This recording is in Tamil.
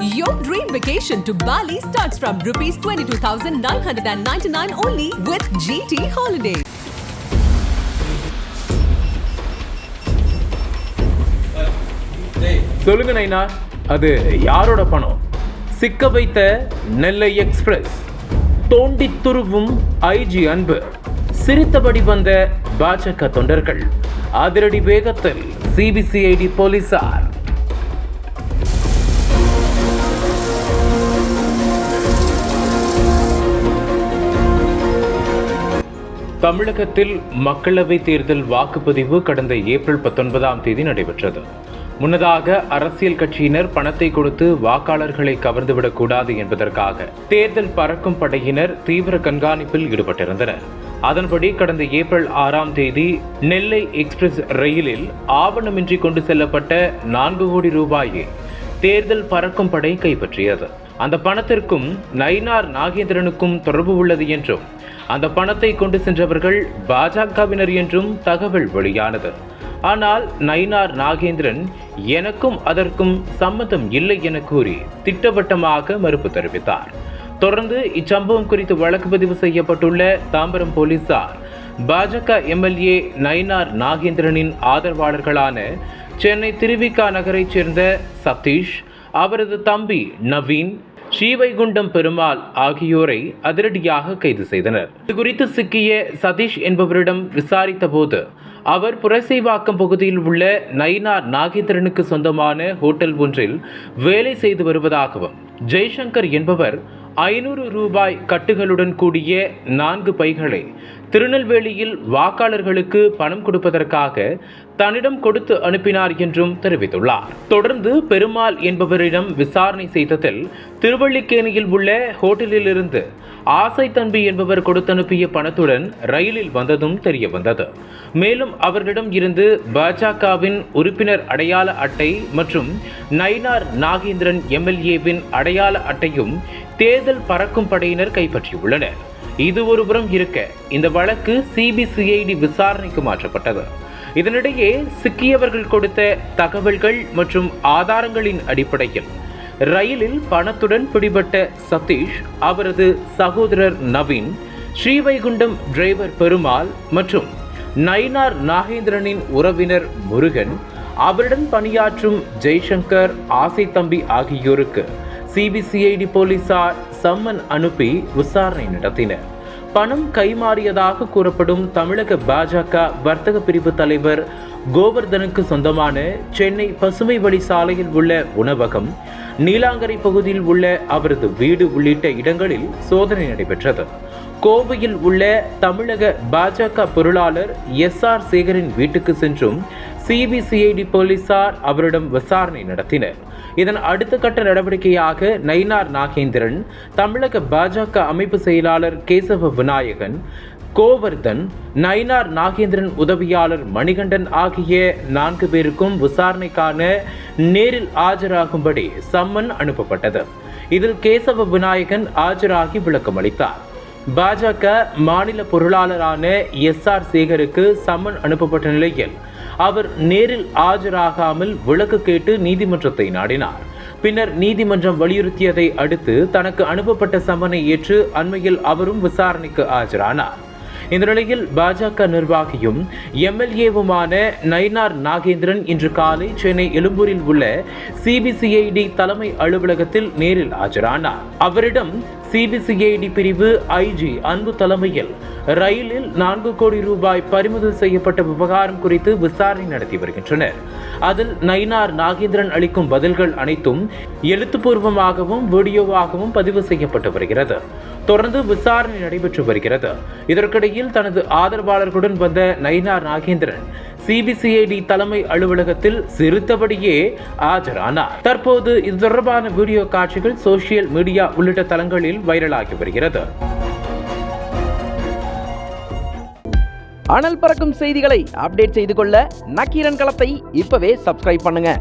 Your dream vacation to Bali starts from rupees 22,999 only with GT Holiday. சொல்லுங்க நைனா. அது யாரோட பணம்? சிக்க வைத்த நெல்லை எக்ஸ்பிரஸ். தோண்டி துருவும் ஐஜி அன்பு. சிரித்தபடி வந்த பாஜக தொண்டர்கள். அதிரடி வேகத்தில் சிபிசிஐடி போலீசார். தமிழகத்தில் மக்களவை தேர்தல் வாக்குப்பதிவு கடந்த ஏப்ரல் பத்தொன்பதாம் தேதி நடைபெற்றது. முன்னதாக அரசியல் கட்சியினர் பணத்தை கொடுத்து வாக்காளர்களை கவர்ந்துவிடக்கூடாது என்பதற்காக தேர்தல் பறக்கும் படையினர் தீவிர கண்காணிப்பில் ஈடுபட்டிருந்தனர். அதன்படி கடந்த ஏப்ரல் ஆறாம் தேதி நெல்லை எக்ஸ்பிரஸ் ரயிலில் ஆவணமின்றி கொண்டு செல்லப்பட்ட நான்கு கோடி ரூபாயை தேர்தல் பறக்கும் படை கைப்பற்றியது. அந்த பணத்திற்கும் நயினார் நாகேந்திரனுக்கும் தொடர்பு உள்ளது என்றும் அந்த பணத்தை கொண்டு சென்றவர்கள் பாஜகவினர் என்றும் தகவல் வெளியானது. ஆனால் நயினார் நாகேந்திரன் எனக்கும் அதற்கும் சம்மதம் இல்லை என கூறி திட்டவட்டமாக மறுப்பு தெரிவித்தார். தொடர்ந்து இச்சம்பவம் குறித்து வழக்கு பதிவு செய்யப்பட்டுள்ள தாம்பரம் போலீசார் பாஜக எம்எல்ஏ நயினார் நாகேந்திரனின் ஆதரவாளர்களான சென்னை திருவிகா நகரைச் சேர்ந்த சதீஷ் அவரது தம்பி நவீன் ஸ்ரீவைகுண்டம் பெருமாள் ஆகியோரை அதிரடியாக கைது செய்தனர். இது குறித்து சிக்கிய சதீஷ் என்பவரிடம் விசாரித்த போது அவர் புரசைவாக்கம் பகுதியில் உள்ள நயினார் நாகேந்திரனுக்கு சொந்தமான ஹோட்டல் ஒன்றில் வேலை செய்து வருவதாகவும் ஜெய்சங்கர் என்பவர் ஐநூறு ரூபாய் கட்டுகளுடன் கூடிய நான்கு பைகளை திருநெல்வேலியில் வாக்காளர்களுக்கு பணம் கொடுப்பதற்காக தன்னிடம் கொடுத்து அனுப்பினார் என்றும் தெரிவித்துள்ளார். தொடர்ந்து பெருமாள் என்பவரிடம் விசாரணை செய்ததில் திருவள்ளிக்கேணியில் உள்ள ஹோட்டலிலிருந்து ஆசை தம்பி என்பவர் கொடுத்தனுப்பிய பணத்துடன் ரயிலில் வந்ததும் தெரிய வந்தது மேலும் அவர்களிடம் இருந்து பாஜகவின் உறுப்பினர் அடையாள அட்டை மற்றும் நயினார் நாகேந்திரன் எம்எல்ஏவின் அடையாள அட்டையும் தேர்தல் பறக்கும் படையினர் கைப்பற்றியுள்ளனர். இது ஒருபுறம் இருக்க இந்த வழக்கு சிபிசிஐடி விசாரணைக்கு மாற்றப்பட்டது. இதனிடையே சிக்கியவர்கள் கொடுத்த தகவல்கள் மற்றும் ஆதாரங்களின் அடிப்படையில் ரயிலில் பணத்துடன் பிடிபட்ட சதீஷ் அவரது சகோதரர் நவீன் ஸ்ரீவைகுண்டம் டிரைவர் பெருமாள் மற்றும் நயினார் நாகேந்திரனின் உறவினர் முருகன் அவருடன் பணியாற்றும் ஜெய்சங்கர் ஆசை தம்பி ஆகியோருக்கு சிபிசிஐடி போலீசார் சம்மன் அனுப்பி விசாரணை நடத்தினர். பணம் கைமாறியதாக கூறப்படும் தமிழக பாஜக வர்த்தக பிரிவு தலைவர் கோவர்தனுக்கு சொந்தமான சென்னை பசுமை வழி சாலையில் உள்ள உணவகம் நீலாங்கரை பகுதியில் உள்ள அவரது வீடு உள்ளிட்ட இடங்களில் சோதனை நடைபெற்றது. கோவையில் உள்ள தமிழக பாஜக பொருளாளர் எஸ் ஆர் சேகரின் வீட்டுக்கு சென்றும் சிபிசிஐடி போலீசார் அவரிடம் விசாரணை நடத்தினர். இதன் அடுத்த கட்ட நடவடிக்கையாக நயினார் நாகேந்திரன் தமிழக பாஜக அமைப்பு செயலாளர் கேசவ விநாயகன் கோவர்தன் நயினார் நாகேந்திரன் உதவியாளர் மணிகண்டன் ஆகிய நான்கு பேருக்கும் விசாரணைக்கான நேரில் ஆஜராகும்படி சம்மன் அனுப்பப்பட்டது. இதில் கேசவ விநாயகன் ஆஜராகி விளக்கம் அளித்தார் பாஜக மாநில பொருளாளரான எஸ் ஆர் சேகருக்கு சம்மன் அனுப்பப்பட்ட நிலையில் அவர் நேரில் ஆஜராகாமல் விளக்கு கேட்டு நீதிமன்றத்தை நாடினார். பின்னர் நீதிமன்றம் வலியுறுத்தியதை அடுத்து தனக்கு அனுப்பப்பட்ட சம்மனை ஏற்று அண்மையில் அவரும் விசாரணைக்கு ஆஜரானார். இந்த நிலையில் பாஜக நிர்வாகியும் எம்எல்ஏவுமான நயினார் நாகேந்திரன் இன்று காலை சென்னை எழும்பூரில் உள்ள சிபிசிஐடி தலைமை அலுவலகத்தில் நேரில் ஆஜரானார். அவரிடம் சிபிசிஐடி பிரிவு ஐஜி அன்பு தலைமையில் ரயிலில் நான்கு கோடி ரூபாய் பறிமுதல் செய்யப்பட்ட விவகாரம் குறித்து விசாரணை நடத்தி வருகின்றனர். அதில் நயினார் நாகேந்திரன் அளிக்கும் பதில்கள் அனைத்தும் எழுத்துப்பூர்வமாகவும் வீடியோவாகவும் பதிவு செய்யப்பட்டு வருகிறது. தொடர்ந்து விசாரணை நடைபெற்று வருகிறது. இதற்கிடையே இதற்கிடையில் தனது ஆதரவாளர்களுடன் வந்த நயினார் நாகேந்திரன் சிபிசிஐடி தலைமை அலுவலகத்தில் சிரித்தபடியே ஆஜரானார். தற்போது இது தொடர்பான வீடியோ காட்சிகள் சோசியல் மீடியா உள்ளிட்ட தளங்களில் வைரலாகி வருகிறது. அனல் பறக்கும் செய்திகளை அப்டேட் செய்து கொள்ள நக்கீரன் களத்தை இப்பவே சப்ஸ்கிரைப் பண்ணுங்க.